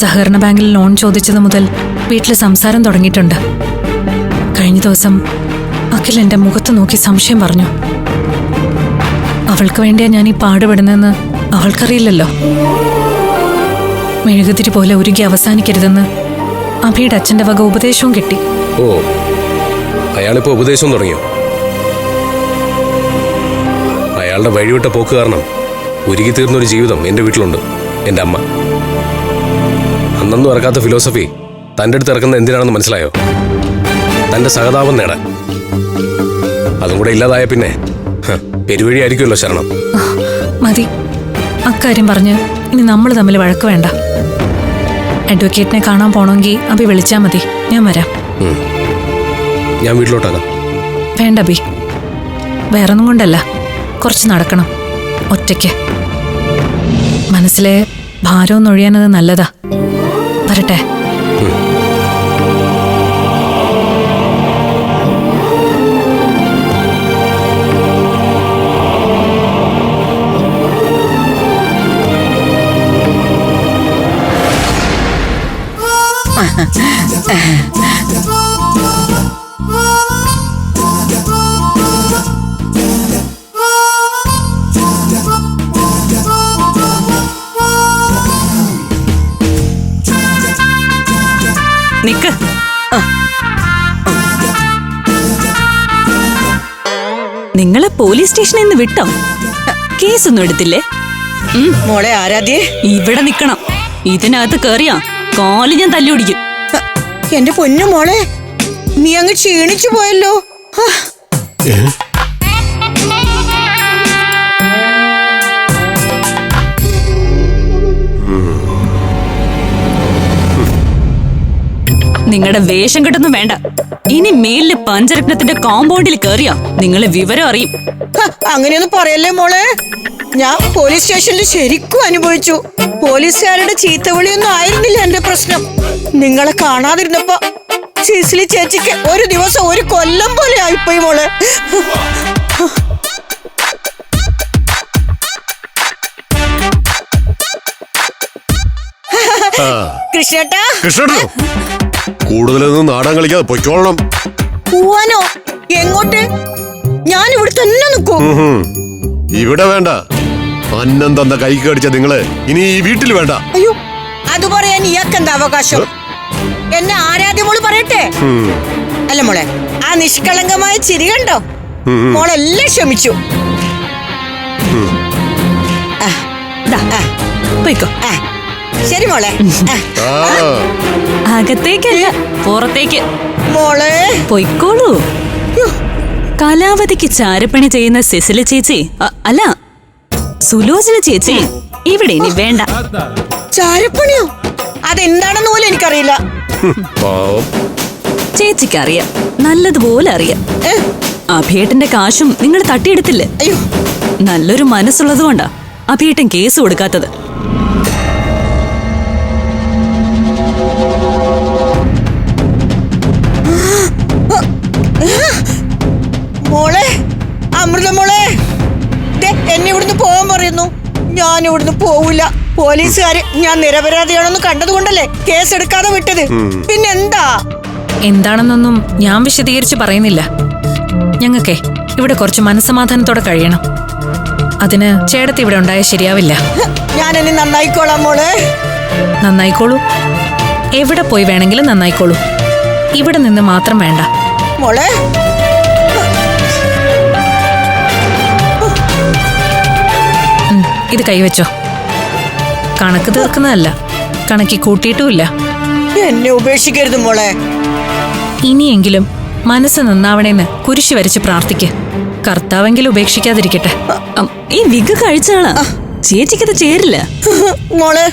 സഹകരണ ബാങ്കിൽ ലോൺ ചോദിച്ചത് മുതൽ വീട്ടിൽ സംസാരം തുടങ്ങിയിട്ടുണ്ട്. കഴിഞ്ഞ ദിവസം അഖിൽ എന്റെ മുഖത്ത് നോക്കി സംശയം പറഞ്ഞു. അവൾക്ക് വേണ്ടിയാ ഞാൻ ഈ പാടുപെടുന്നതെന്ന് അവൾക്കറിയില്ലല്ലോ. മെഴുകുതിരി പോലെ ഉരുകി അവസാനിക്കരുതെന്ന് അഭിയുടെ അച്ഛന്റെ വക ഉപദേശവും കിട്ടി. ഓ അയാളിപ്പോ ഉപദേശം തുടങ്ങിയോ? അയാളുടെ വഴിവിട്ട പോക്ക് കാരണം ഉരുകി തീർന്നൊരു ജീവിതം എന്റെ വീട്ടിലുണ്ട് എന്റെ അമ്മ. അന്നൊന്നും ഇറക്കാത്ത ഫിലോസഫി തന്റെ അടുത്ത് ഇറക്കുന്ന എന്തിനാണെന്ന് മനസ്സിലായോ? തന്റെ സഹതാപം നേടാൻ. അതും കൂടെ ഇല്ലാതായ പിന്നെ ഹ, പെരുവഴി ആയിരിക്കുമല്ലോ ശരണം മതി. അക്കാര്യം പറഞ്ഞ് ഇനി നമ്മൾ തമ്മിൽ വഴക്ക് വേണ്ട. അഡ്വക്കേറ്റിനെ കാണാൻ പോണമെങ്കിൽ അഭി വിളിച്ചാൽ മതി. ഞാൻ വരാം. ഞാൻ വീട്ടിലോട്ടാകാം വേണ്ട അഭി. വേറൊന്നും കൊണ്ടല്ല. കുറച്ച് നടക്കണം. ഒറ്റയ്ക്ക്. മനസ്സിലെ ഭാരമൊന്നൊഴിയാനത് നല്ലതാ. വരട്ടെ. നിക്ക്. നിങ്ങളെ പോലീസ് സ്റ്റേഷനിൽ നിന്ന് വിട്ടോ? കേസൊന്നും എടുത്തില്ലേ? മോളെ ആരാധ്യേ? ഇവിടെ നിക്കണം. ഇതിനകത്ത് കേറിയാ കാൽ ഞാൻ തല്ലി ഓടിക്കും. എന്റെ പൊന്നു മോളെ നീ അങ്ങ് ക്ഷീണിച്ചു പോയല്ലോ. നിങ്ങളുടെ വേഷം കെട്ടൊന്നും വേണ്ട. ഇനി മേലിൽ പഞ്ചരത്നത്തിന്റെ കോമ്പൗണ്ടിൽ കേറിയാ നിങ്ങളെ വിവരം അറിയും. അങ്ങനെയൊന്നും പറയല്ലേ മോളെ? ഞാൻ പോലീസ് സ്റ്റേഷനിൽ ശരിക്കും അനുഭവിച്ചു. പോലീസുകാരുടെ ചീത്തവിളിയൊന്നും ആയിരുന്നില്ല എന്റെ പ്രശ്നം. നിങ്ങളെ കാണാതിരുന്നപ്പോ സിസിലി ചേച്ചിക്ക് ഒരു ദിവസം ഒരു കൊല്ലം പോലെ ആയിപ്പോയി മോളെ. കൃഷ്ണേട്ടാ. കൃഷ്ണേട്ടാ കൂടുതലൊന്നും നാടൻ കളിക്കാതെ പൊയ്ക്കോളണം. പോവാനോ? എങ്ങോട്ട്? ഞാൻ ഇവിടെ തന്നെ നിൽക്കും. ഇവിടെ വേണ്ട. അന്നം തന്ന കൈക്ക് കടിച്ച നിങ്ങൾ ഇനി ഈ വീട്ടിൽ വേണ്ട. അയ്യോ അത് പറയാൻ ഇയാക്കെന്താ അവകാശം? എന്നെ ആരാധ്യമോൾ പറയട്ടെ? അല്ല മോളെ ആ നിഷ്കളങ്കമായ ചിരി കണ്ടോ. മോളെല്ലാം ക്ഷമിച്ചു. ആ, ദാ, ആ, പോയിക്കോ. ആ. ശരി മോളെ. ആ, ആ. അകത്തേക്കല്ല പുറത്തേക്ക്. മോളെ. പൊയ്ക്കോളൂ. കലാവതിക്ക് ചാരപ്പണി ചെയ്യുന്ന സെസില ചേച്ചി അല്ല സുലോചന ചേച്ചി ഇവിടെ ഇനി വേണ്ട. ചാരപ്പണിയോ? അതെന്താണെന്ന് പോലും എനിക്കറിയില്ല. ചേച്ചിക്ക് അറിയാം നല്ലതുപോലെ അറിയാം. അഭിയേട്ടന്റെ കാശും നിങ്ങൾ തട്ടിയെടുത്തില്ലേ? നല്ലൊരു നല്ലൊരു മനസ്സുള്ളതുകൊണ്ടാ അഭിയേട്ടൻ കേസ് കൊടുക്കാത്തത്. മോളെ അമൃത മോളെ. ദേ, എന്നെ ഇവിടുന്ന് പോകാൻ പറയുന്നു. ഞാൻ ഇവിടുന്ന് പോവില്ല പോലീസുകാര് ഞാൻ നിരപരാധിയാണെന്ന് കണ്ടതുകൊണ്ടല്ലേ കേസ് എടുക്കാതെ വിട്ടത്? പിന്നെന്താ? എന്താണെന്നൊന്നും ഞാൻ വിശദീകരിച്ച് പറയുന്നില്ല. ഞങ്ങൾക്കേ ഇവിടെ കുറച്ച് മനസ്സമാധാനത്തോടെ കഴിയണം. അതിന് ചേട്ടത്തി ഇവിടെ ഉണ്ടായ ശരിയാവില്ല. ഞാൻ എന്നെ നന്നായിക്കോളാം മോളെ. നന്നായിക്കോളൂ. എവിടെ പോയി വേണമെങ്കിലും നന്നായിക്കോളൂ. ഇവിടെ നിന്ന് മാത്രം വേണ്ട. മോളെ ഇത് കൈവച്ചോ? കണക്ക് തീർക്കുന്നതല്ല. കണക്കി കൂട്ടിയിട്ടുമില്ല. എന്നെ ഉപേക്ഷിക്കരുത് മോളെ. ഇനിയെങ്കിലും മനസ്സ് നന്നാവണേന്ന് കുരിശ് വരച്ച് പ്രാർത്ഥിക്ക്. കർത്താവെങ്കിലും ഉപേക്ഷിക്കാതിരിക്കട്ടെ. ഈ വിഗ് കഴിച്ചാളാ. ചേച്ചിക്കത് ചേരില്ല. മോളെ